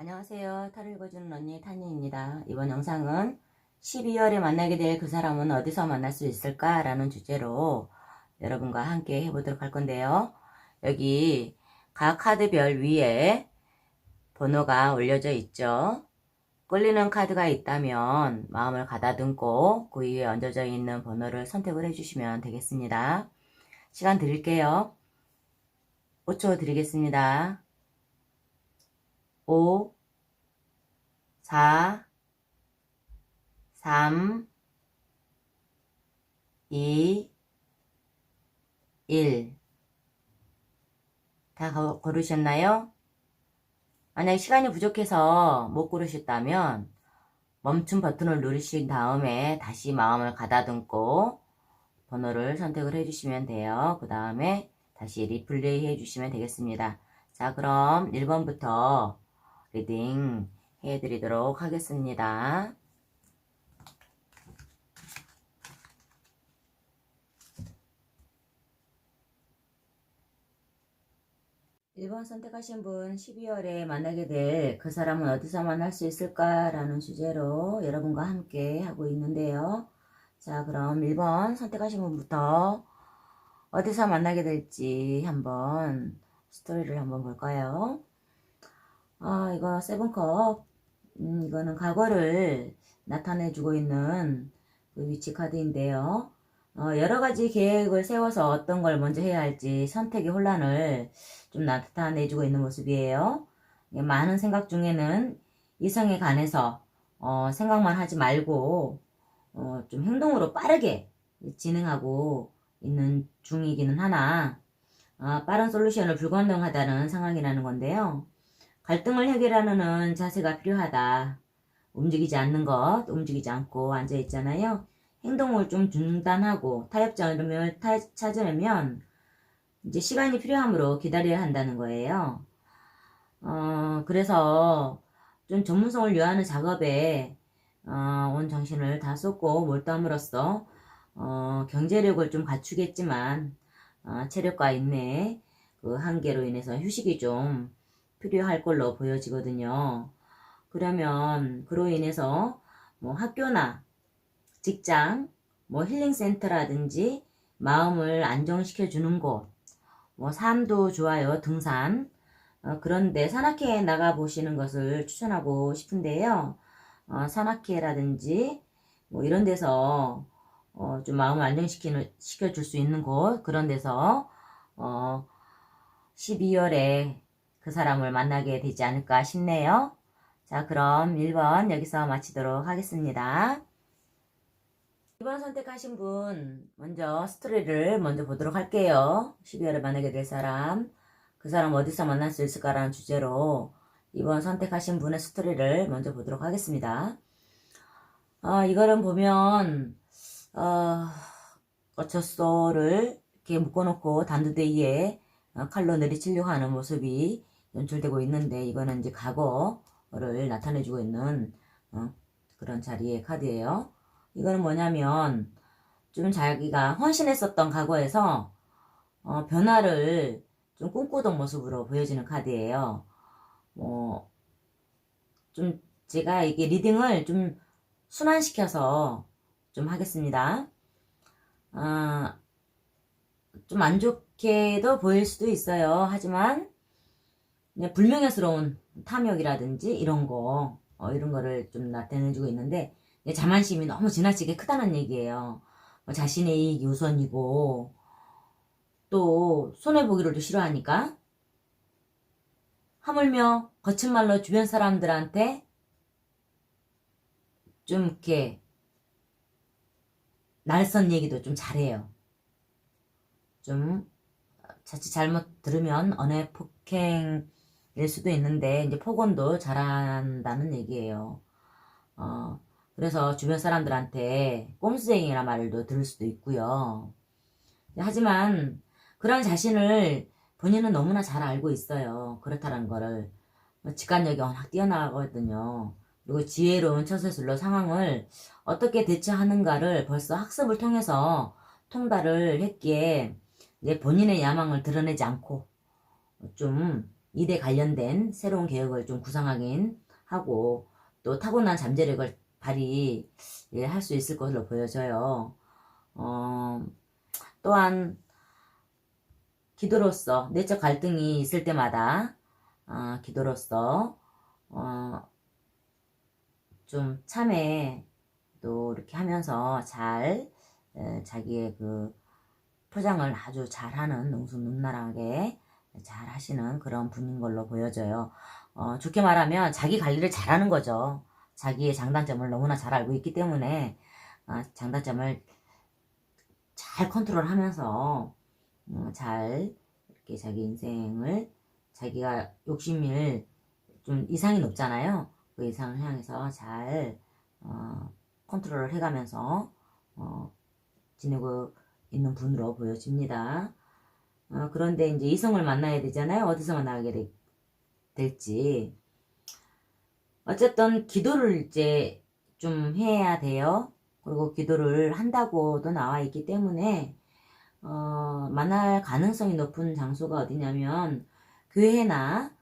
안녕하세요. 탈을 읽어주는 언니 타니입니다. 이번 영상은 12월에 만나게 될 그 사람은 어디서 만날 수 있을까? 라는 주제로 여러분과 함께 해보도록 할 건데요. 여기 각 카드별 위에 번호가 올려져 있죠. 끌리는 카드가 있다면 마음을 가다듬고 그 위에 얹어져 있는 번호를 선택을 해주시면 되겠습니다. 시간 드릴게요. 5초 드리겠습니다. 5, 4, 3, 2, 1. 다 거- 고르셨나요? 만약 시간이 부족해서 못 고르셨다면 멈춤 버튼을 누르신 다음에 다시 마음을 가다듬고 번호를 선택을 해주시면 돼요. 그 다음에 다시 리플레이 해주시면 되겠습니다. 자, 그럼 1번부터 리딩 해드리도록 하겠습니다. 1번 선택하신 분 12월에 만나게 될 그 사람은 어디서 만날 수 있을까라는 주제로 여러분과 함께 하고 있는데요. 자, 그럼 1번 선택하신 분부터 어디서 만나게 될지 한번 스토리를 한번 볼까요? 아, 이거 세븐컵. 음, 이거는 과거를 나타내주고 있는 그 위치 카드인데요. 어, 여러 가지 계획을 세워서 어떤 걸 먼저 해야 할지 선택의 혼란을 좀 나타내주고 있는 모습이에요. 예, 많은 생각 중에는 이성에 관해서 어, 생각만 하지 말고 어, 좀 행동으로 빠르게 진행하고 있는 중이기는 하나 아, 빠른 솔루션을 불가능하다는 상황이라는 건데요. 갈등을 해결하는 자세가 필요하다. 움직이지 않는 것, 움직이지 않고 앉아 있잖아요. 행동을 좀 중단하고 타협점을 타- 찾으려면 이제 시간이 필요하므로 기다려야 한다는 거예요. 어, 그래서 좀 전문성을 요하는 작업에 어, 온 정신을 다 쏟고 몰두함으로써 어, 경제력을 좀 갖추겠지만 어, 체력과 인내 그 한계로 인해서 휴식이 좀 필요할 걸로 보여지거든요. 그러면 그로 인해서 뭐 학교나 직장, 뭐 힐링센터라든지 마음을 안정시켜 주는 곳, 뭐 삶도 좋아요, 등산. 어, 그런데 산악회에 나가 보시는 것을 추천하고 싶은데요. 어, 산악회라든지 뭐 이런 데서 어, 좀 마음을 안정시키는 시켜줄 수 있는 곳 그런 데서 어, 12월에 그 사람을 만나게 되지 않을까 싶네요. 자, 그럼 1번 여기서 마치도록 하겠습니다. 2번 선택하신 분, 먼저 스토리를 먼저 보도록 할게요. 12월에 만나게 될 사람, 그 사람 어디서 만날 수 있을까라는 주제로 2번 선택하신 분의 스토리를 먼저 보도록 하겠습니다. 어, 이거는 보면, 어, 어처소를 이렇게 묶어놓고 단두대기에 어, 칼로 내리치려고 하는 모습이 연출되고 있는데, 이거는 이제 과거를 나타내주고 있는 어, 그런 자리의 카드예요. 이거는 뭐냐면 좀 자기가 헌신했었던 과거에서 어, 변화를 좀 꿈꾸던 모습으로 보여지는 카드예요. 뭐, 좀 제가 이게 리딩을 좀 순환시켜서 좀 하겠습니다. 아, 좀안 좋게도 보일 수도 있어요. 하지만 그냥 불명예스러운 탐욕이라든지 이런 거, 어, 이런 거를 좀 나타내주고 있는데 내 자만심이 너무 지나치게 크다는 얘기예요. 뭐 자신의 이익이 우선이고, 또, 손해보기를 또 싫어하니까, 하물며, 거친 말로 주변 사람들한테, 좀 이렇게, 날선 얘기도 좀 잘해요. 좀, 자칫 잘못 들으면 언어 폭행 일 수도 있는데, 이제 폭언도 잘한다는 얘기예요. 어, 그래서 주변 사람들한테 꼼수쟁이란 말도 들을 수도 있고요. 하지만 그런 자신을 본인은 너무나 잘 알고 있어요. 그렇다는 거를. 직관력이 워낙 뛰어나거든요. 그리고 지혜로운 처세술로 상황을 어떻게 대처하는가를 벌써 학습을 통해서 통달을 했기에 본인의 야망을 드러내지 않고 좀 이대 관련된 새로운 계획을 좀 구상하긴 하고 또 타고난 잠재력을 발휘할 수 있을 것으로 보여져요. 어, 또한 기도로서 내적 갈등이 있을 때마다 어, 기도로서 어, 좀 참회 또 이렇게 하면서 잘 에, 자기의 그 포장을 아주 잘하는 능수능란하게 잘 하시는 그런 분인 걸로 보여져요. 어, 좋게 말하면 자기 관리를 잘하는 거죠. 자기의 장단점을 너무나 잘 알고 있기 때문에 어, 장단점을 잘 컨트롤하면서 어, 잘 이렇게 자기 인생을 자기가 욕심을 좀 이상이 높잖아요. 그 이상을 향해서 잘 어, 컨트롤을 해가면서 어, 지내고 있는 분으로 보여집니다. 어, 그런데 이제 이성을 만나야 되잖아요. 어디서 만나게 되- 될지. 어쨌든 기도를 이제 좀 해야 돼요. 그리고 기도를 한다고도 나와 있기 때문에 어, 만날 가능성이 높은 장소가 어디냐면 교회나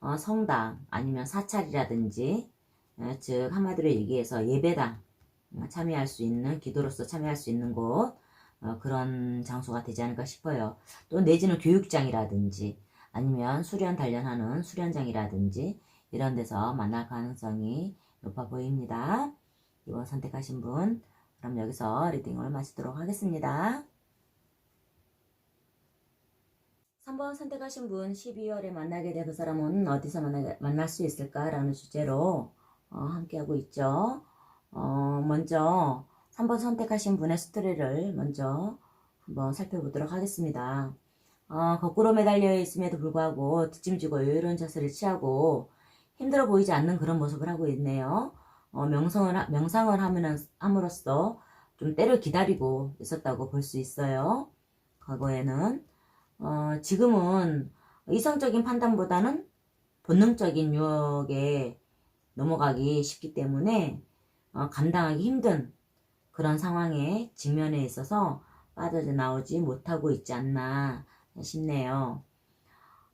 어, 성당 아니면 사찰이라든지 어, 즉 한마디로 얘기해서 예배당 어, 참여할 수 있는 기도로서 참여할 수 있는 곳 어, 그런 장소가 되지 않을까 싶어요. 또 내지는 교육장이라든지 아니면 수련 단련하는 수련장이라든지 이런 데서 만날 가능성이 높아 보입니다. 이번 선택하신 분 그럼 여기서 리딩을 마치도록 하겠습니다. 3번 선택하신 분 12월에 만나게 될 그 사람은 어디서 만나, 만날 수 있을까라는 주제로 어, 함께하고 있죠. 어, 먼저 3번 선택하신 분의 스토리를 먼저 한번 살펴보도록 하겠습니다. 어, 거꾸로 매달려 있음에도 불구하고 뒷짐지고 여유로운 자세를 취하고 힘들어 보이지 않는 그런 모습을 하고 있네요. 어, 명상을, 하- 명상을 하면, 함으로써 좀 때를 기다리고 있었다고 볼 수 있어요. 과거에는. 어, 지금은 이성적인 판단보다는 본능적인 유혹에 넘어가기 쉽기 때문에 어, 감당하기 힘든 그런 상황에 직면해 있어서 빠져나오지 못하고 있지 않나 싶네요.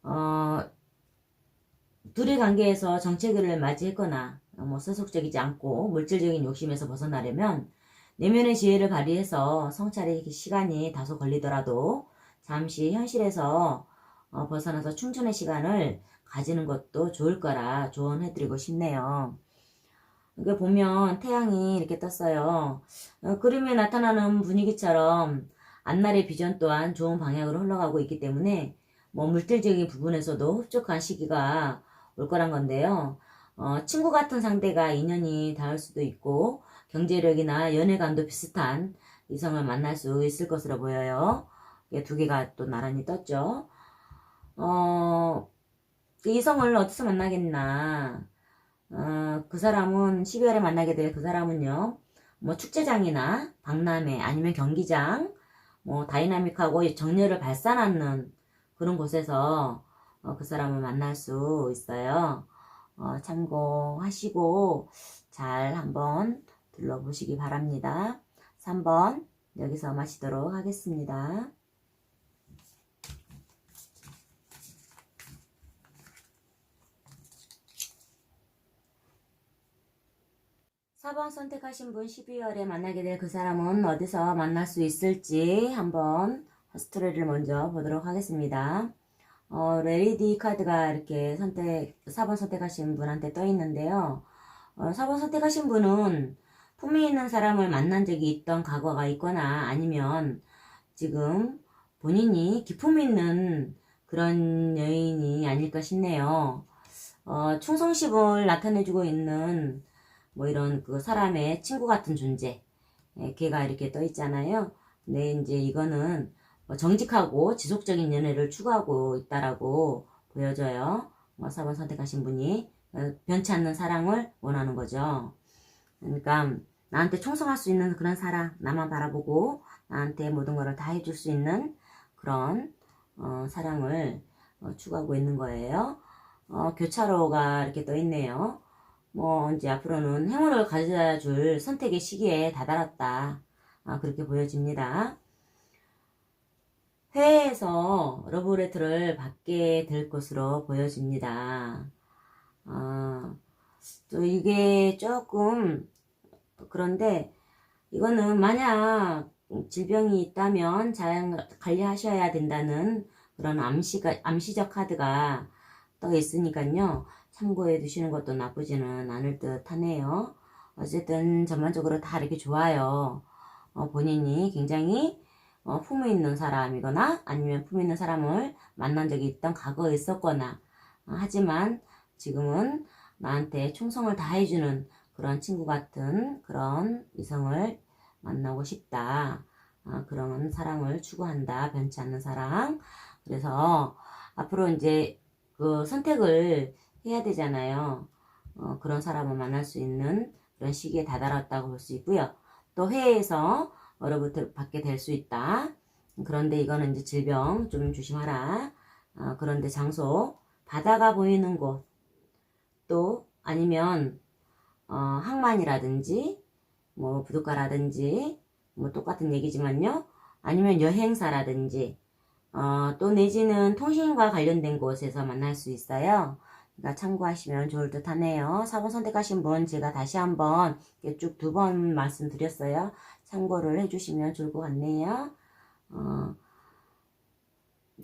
어, 둘의 관계에서 정체기를 맞이했거나 어, 뭐 소속적이지 않고 물질적인 욕심에서 벗어나려면 내면의 지혜를 발휘해서 성찰의 시간이 다소 걸리더라도 잠시 현실에서 어, 벗어나서 충전의 시간을 가지는 것도 좋을 거라 조언해드리고 싶네요. 이게 보면 태양이 이렇게 떴어요. 어, 그림에 나타나는 분위기처럼 앞날의 비전 또한 좋은 방향으로 흘러가고 있기 때문에 뭐 물질적인 부분에서도 흡족한 시기가 올 거란 건데요. 어, 친구 같은 상대가 인연이 닿을 수도 있고 경제력이나 연애관도 비슷한 이성을 만날 수 있을 것으로 보여요. 두 개가 또 나란히 떴죠. 어, 그 이성을 어디서 만나겠나. 어, 그 사람은 12월에 만나게 될 그 사람은요. 뭐 축제장이나 박람회 아니면 경기장 뭐 다이나믹하고 정열을 발산하는 그런 곳에서 어, 그 사람을 만날 수 있어요. 어, 참고하시고 잘 한번 둘러보시기 바랍니다. 3번 여기서 마치도록 하겠습니다. 4번 선택하신 분 12월에 만나게 될 그 사람은 어디서 만날 수 있을지 한번 스토리를 먼저 보도록 하겠습니다. 어, 레이디 카드가 이렇게 선택, 4번 선택하신 분한테 떠 있는데요. 어, 4번 선택하신 분은 품위 있는 사람을 만난 적이 있던 과거가 있거나 아니면 지금 본인이 기품 있는 그런 여인이 아닐까 싶네요. 어, 충성심을 나타내주고 있는 뭐 이런 그 사람의 친구 같은 존재. 예, 걔가 이렇게 떠 있잖아요. 근데 이제 이거는 뭐 정직하고 지속적인 연애를 추구하고 있다라고 보여져요. 뭐 4번 선택하신 분이 어, 변치 않는 사랑을 원하는 거죠. 그러니까 나한테 충성할 수 있는 그런 사랑, 나만 바라보고 나한테 모든 것을 다 해줄 수 있는 그런 어, 사랑을 어, 추구하고 있는 거예요. 어, 교차로가 이렇게 떠 있네요. 뭐 이제 앞으로는 행운을 가져다 줄 선택의 시기에 다다랐다. 아, 그렇게 보여집니다. 회에서 러브레터를 받게 될 것으로 보여집니다. 아, 또 이게 조금 그런데 이거는 만약 질병이 있다면 잘 관리하셔야 된다는 그런 암시가, 암시적 카드가 떠 있으니까요. 참고해 두시는 것도 나쁘지는 않을 듯 하네요. 어쨌든 전반적으로 다 이렇게 좋아요. 어, 본인이 굉장히 어, 품위 있는 사람이거나 아니면 품위 있는 사람을 만난 적이 있던 과거에 있었거나 어, 하지만 지금은 나한테 충성을 다해주는 그런 친구 같은 그런 이성을 만나고 싶다. 아, 그런 사랑을 추구한다. 변치 않는 사랑. 그래서 앞으로 이제 그 선택을 해야 되잖아요. 어, 그런 사람을 만날 수 있는 그런 시기에 다다랐다고 볼 수 있고요. 또 해외에서 어로부터 받게 될 수 있다. 그런데 이거는 이제 질병 좀 조심하라. 어, 그런데 장소 바다가 보이는 곳 또 아니면 어, 항만이라든지 뭐 부둣가라든지 뭐 똑같은 얘기지만요. 아니면 여행사라든지 어, 또 내지는 통신과 관련된 곳에서 만날 수 있어요. 참고하시면 좋을 듯 하네요. 4번 선택하신 분 제가 다시 한번 쭉 두 번 말씀드렸어요. 참고를 해주시면 좋을 것 같네요. 어,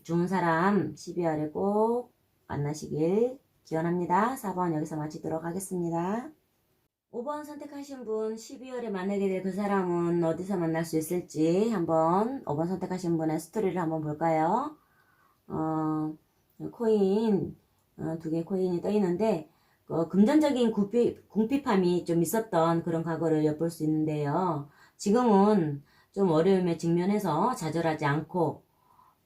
좋은 사람 12월에 꼭 만나시길 기원합니다. 4번 여기서 마치도록 하겠습니다. 5번 선택하신 분 12월에 만나게 될 그 사람은 어디서 만날 수 있을지 한번 5번 선택하신 분의 스토리를 한번 볼까요? 어, 코인 어, 두개 코인이 떠 있는데 어, 금전적인 궁핍, 궁핍함이 좀 있었던 그런 과거를 엿볼 수 있는데요. 지금은 좀 어려움에 직면해서 좌절하지 않고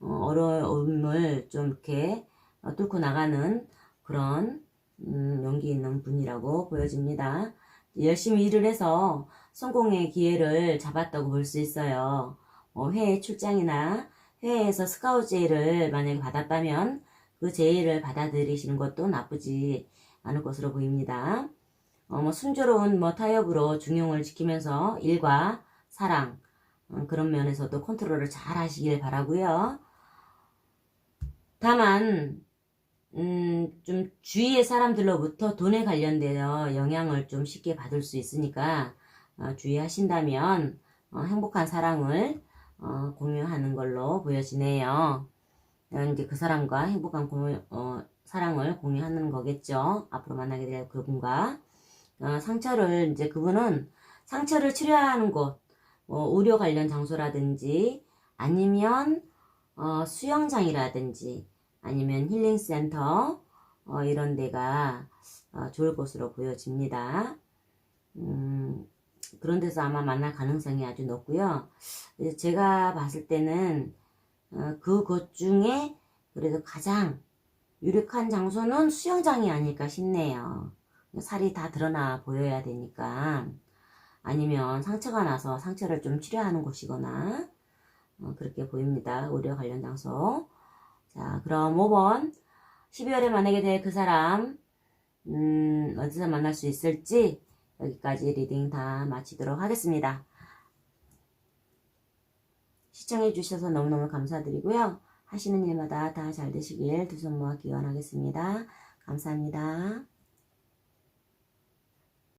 어, 어려움을 좀 이렇게 어, 뚫고 나가는 그런 음, 용기 있는 분이라고 보여집니다. 열심히 일을 해서 성공의 기회를 잡았다고 볼 수 있어요. 어, 해외 출장이나 해외에서 스카우트 제의를 만약에 받았다면 그 제의를 받아들이시는 것도 나쁘지 않을 것으로 보입니다. 어, 뭐 순조로운 뭐 타협으로 중용을 지키면서 일과 사랑 어, 그런 면에서도 컨트롤을 잘 하시길 바라고요. 다만 음, 좀 주위의 사람들로부터 돈에 관련되어 영향을 좀 쉽게 받을 수 있으니까 어, 주의하신다면 어, 행복한 사랑을 어, 공유하는 걸로 보여지네요. 어, 이제 그 사람과 행복한 공유, 어, 사랑을 공유하는 거겠죠. 앞으로 만나게 될 그분과 어, 상처를 이제 그분은 상처를 치료하는 곳, 뭐 의료 관련 장소라든지 아니면 어, 수영장이라든지 아니면 힐링센터 어, 이런 데가 어, 좋을 것으로 보여집니다. 음, 그런 데서 아마 만날 가능성이 아주 높고요. 제가 봤을 때는 어, 그곳 중에 그래도 가장 유력한 장소는 수영장이 아닐까 싶네요. 살이 다 드러나 보여야 되니까 아니면 상처가 나서 상처를 좀 치료하는 곳이거나 어, 그렇게 보입니다. 의료 관련 장소. 자, 그럼 5번 12월에 만나게 될 그 사람 음, 어디서 만날 수 있을지 여기까지 리딩 다 마치도록 하겠습니다. 시청해 주셔서 너무너무 감사드리고요. 하시는 일마다 다 잘 되시길 두 손 모아 기원하겠습니다. 감사합니다.